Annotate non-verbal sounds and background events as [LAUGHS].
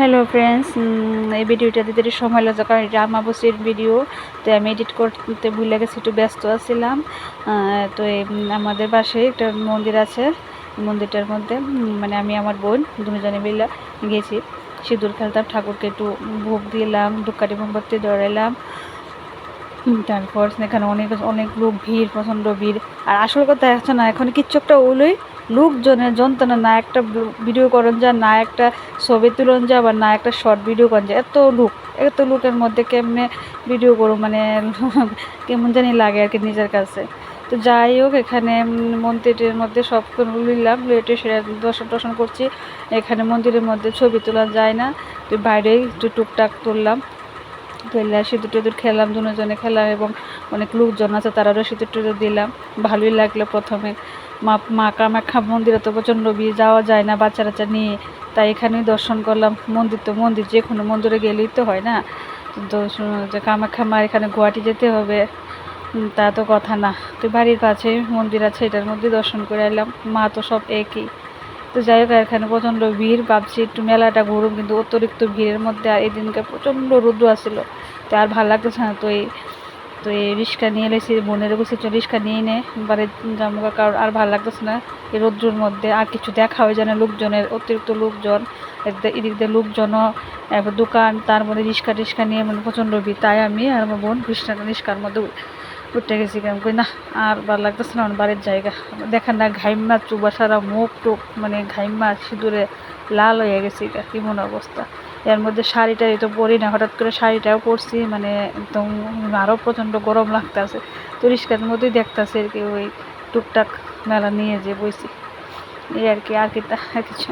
Hello friends এই ভিডিওটা দিতে একটু সময় লাগছে কারণ এটা আমাবস্যের ভিডিও তো আমি এডিট করতে ভুলে গেছি, একটু ব্যস্ত আছিলাম। তো আমাদের পাশে একটা মন্দির আছে মন্দিরটার মধ্যে মানে আমি আমার বোন দুজনে মিলে গেছি। সিঁদুর খেলতাম, ঠাকুরকে একটু ভোগ দিলাম, ধূপকাঠি, মোমবাতি ধরাইলাম। তারপর এখানে অনেক অনেক লোক, ভিড়, প্রচণ্ড ভিড়। আর আসল কথা এখন না, এখন কিচ্ছু একটা ওইলই লোকজনের যন্ত্রণা, না একটা ভিডিও করন যা, না একটা ছবি তুলন যা, বা না একটা শর্ট ভিডিও করেন যা, এত লোক, এত লোকের মধ্যে কেমনে ভিডিও করো মানে [LAUGHS] কেমন জানি লাগে আর কি নিজের কাছে। তো যাই হোক, এখানে মন্দিরের মধ্যে সব নিলাম, লেটে সেটা দর্শন টর্শন করছি। এখানে মন্দিরের মধ্যে ছবি তোলা যায় না, তো বাইরেই একটু টুকটাক তুললাম। তুললে সিঁদুর টিঁদুর খেলাম, দুজনে খেলাম এবং অনেক লোকজন আছে, তারারও সিঁদুর টিঁদুর দিলাম। ভালোই লাগল প্রথমে। মা মা কামাখ্যা মন্দিরে তো প্রচণ্ড ভিড়, যাওয়া যায় না বাচ্চা টাচ্চা নিয়ে। তাই এখানেই দর্শন করলাম। মন্দির তো মন্দির, যে কোনো মন্দিরে গেলেই তো হয় না। তো যে কামাখ্যা মার এখানে গুয়াহাটি যেতে হবে তা তো কথা না। তো বাড়ির কাছে মন্দির আছে, এটার মধ্যে দর্শন করে এলাম। মা তো সব একই। তো যাই হোক এখানে প্রচণ্ড ভিড়, ভাবছি একটু মেলাটা ঘুরুম, কিন্তু অতিরিক্ত ভিড়ের মধ্যে আর এদিনকে প্রচণ্ড রৌদ্র আসছিল তো আর ভালো লাগতেছে না তো এই তো এই রিক্সা নিয়ে এলেছি বোনের বসে রিক্সা নিয়ে নে বাড়ি যাব কারণ আর ভালো লাগতেছে না। এই রৌদ্রের মধ্যে আর কিছু দেখা হয় যেন লোকজনের, অতিরিক্ত লোকজন এদিক- দিয়ে লোকজনও একবার দোকান, তার মধ্যে রিক্সা টিক্সা নিয়ে মানে প্রচণ্ড ভিড়। তাই আমি আর আমার বোন রিক্সা রিক্সার মধ্যে উঠে গেছি। কেমন কই, না, আর ভালো লাগতেছে না বাড়ির জায়গা। দেখেন না, ঘাইমা চুবা সারা মুখ টুক মানে ঘাইমা সিঁদুরে লাল হয়ে গেছি, এটা কেমন অবস্থা? এর মধ্যে শাড়িটা তো পরি না, হঠাৎ করে শাড়িটাও পরছি মানে একদম আরও প্রচণ্ড গরম লাগতেছে। তো মধ্যেই দেখতেছে আর কি, ওই টুকটাক মেলা নিয়ে যে বইছি। এই আর কি আর কি তা কিছু।